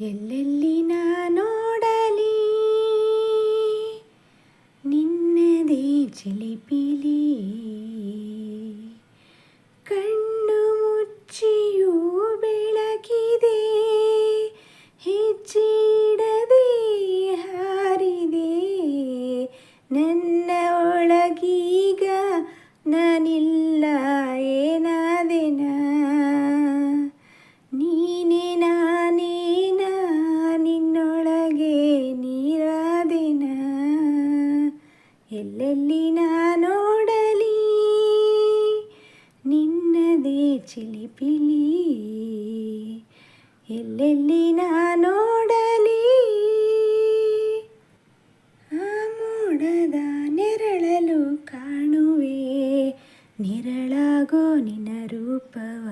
ಎಲ್ಲೆಲ್ಲಿ ನೋಡಲಿ? ನಿನ್ನದೇ ಚಿಲಿಪಿಲಿ. ಕಣ್ಣು ಮುಚ್ಚಿಯೂ ಬೆಳಕಿದೆ. ಹೆಜ್ಜಿಡದೆ ಹಾರಿದೆ. ನನ್ನ ಎಲ್ಲೆಲ್ಲಿ ನೋಡಲಿ ನಿನ್ನದೇ ಚಿಲಿಪಿಲಿ. ಎಲ್ಲೆಲ್ಲಿ ನೋಡಲಿ ಆ ಮೋಡದ ನೆರಳಲು ಕಾಣುವೆ. ನೆರಳಾಗೋ ನಿನ್ನ ರೂಪವ.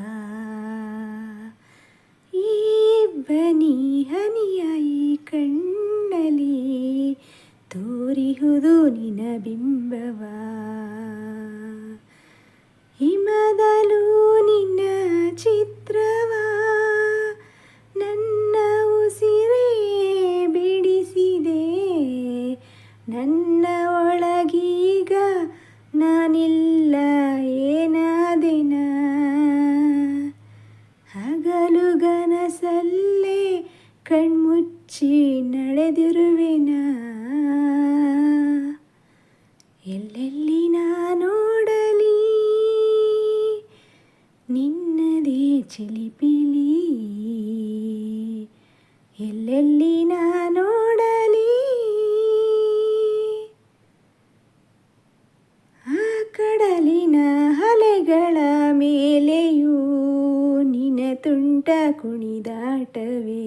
ಈ ಬನಿ ಹನಿಯಾಯಿ ಕಣ್ಣಲಿ ತೋರಿಹುದು ನಿನ ಬಿಂಬವ. ಹಿಮದಲು ನಿನ್ನ ಚಿತ್ರವ. ನನ್ನ ಉಸಿರೇ ಬಿಡಿಸಿದೆ. ನನ್ನ ಒಳಗೀಗ ನಾನಿಲ್ಲ ಏನಾದೆನ. ಹಗಲು ಗನಸಲ್ಲೇ ಕಣ್ಮುಚ್ಚಿ ನಡೆದಿರುವೆನ. ಎಲ್ಲೆಲ್ಲಿ ನೋಡಲಿ ನಿನ್ನದೇ ಚಿಲಿಪಿಲಿ. ಎಲ್ಲೆಲ್ಲಿ ನೋಡಲಿ ಆ ಕಡಲಿನ ಅಲೆಗಳ ಮೇಲೆಯೂ ನಿನ ತುಂಟ ಕುಣಿದಾಟವೇ?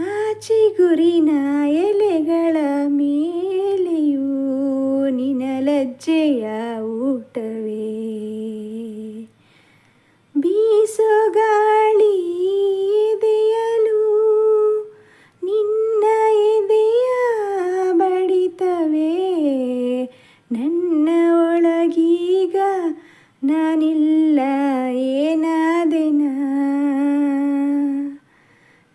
ಆ ಚಿಗುರಿನ ಎಲೆಗಳ ನಿನ ಲಜ್ಜೆಯ ಊಟವೇ? ಬೀಸೋ ಗಾಳಿ ಎದೆಯಲು, ನಿನ್ನ ಎದೆಯ ಬಡಿತವೇ? ನನ್ನ ಒಳಗೀಗ ನಾನಿಲ್ಲ, ಏನಾದೆನ?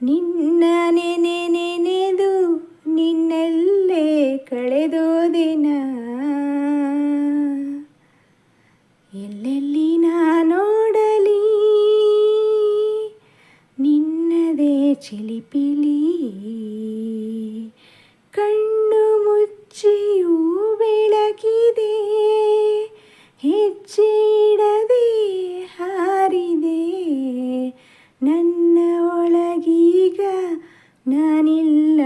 ನಿನ್ನ ನೆನೆ ನೆನೆದು ನಿನ್ನಲ್ಲೇ ಕಳೆದೋದೆನ? ಚಿಲಿಪಿಲಿ ಕಣ್ಣು ಮುಚ್ಚಿಯೂ ಬೆಳಕಿದೆ ಹೆಜ್ಜೆ ಇಡದೆ ಹಾರಿದೆ. ನನ್ನ ಒಳಗೀಗ ನಾನಿಲ್ಲ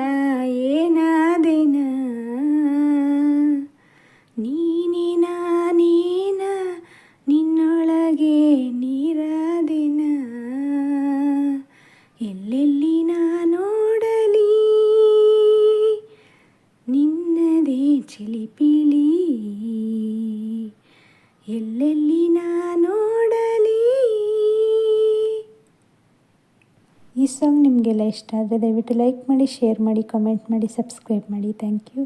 ಎಲ್ಲೆಲ್ಲಿ ನಾ ನೋಡಲಿ. ನಿನ್ನದೇ ಚಿಲಿಪಿಲಿ. ಎಲ್ಲೆಲ್ಲಿ ನೋಡಲಿ. ಈ ಸಾಂಗ್ ನಿಮಗೆಲ್ಲ ಇಷ್ಟ ಆದರೆ ದಯವಿಟ್ಟು ಲೈಕ್ ಮಾಡಿ ಶೇರ್ ಮಾಡಿ ಕಮೆಂಟ್ ಮಾಡಿ ಸಬ್ಸ್ಕ್ರೈಬ್ ಮಾಡಿ. Thank you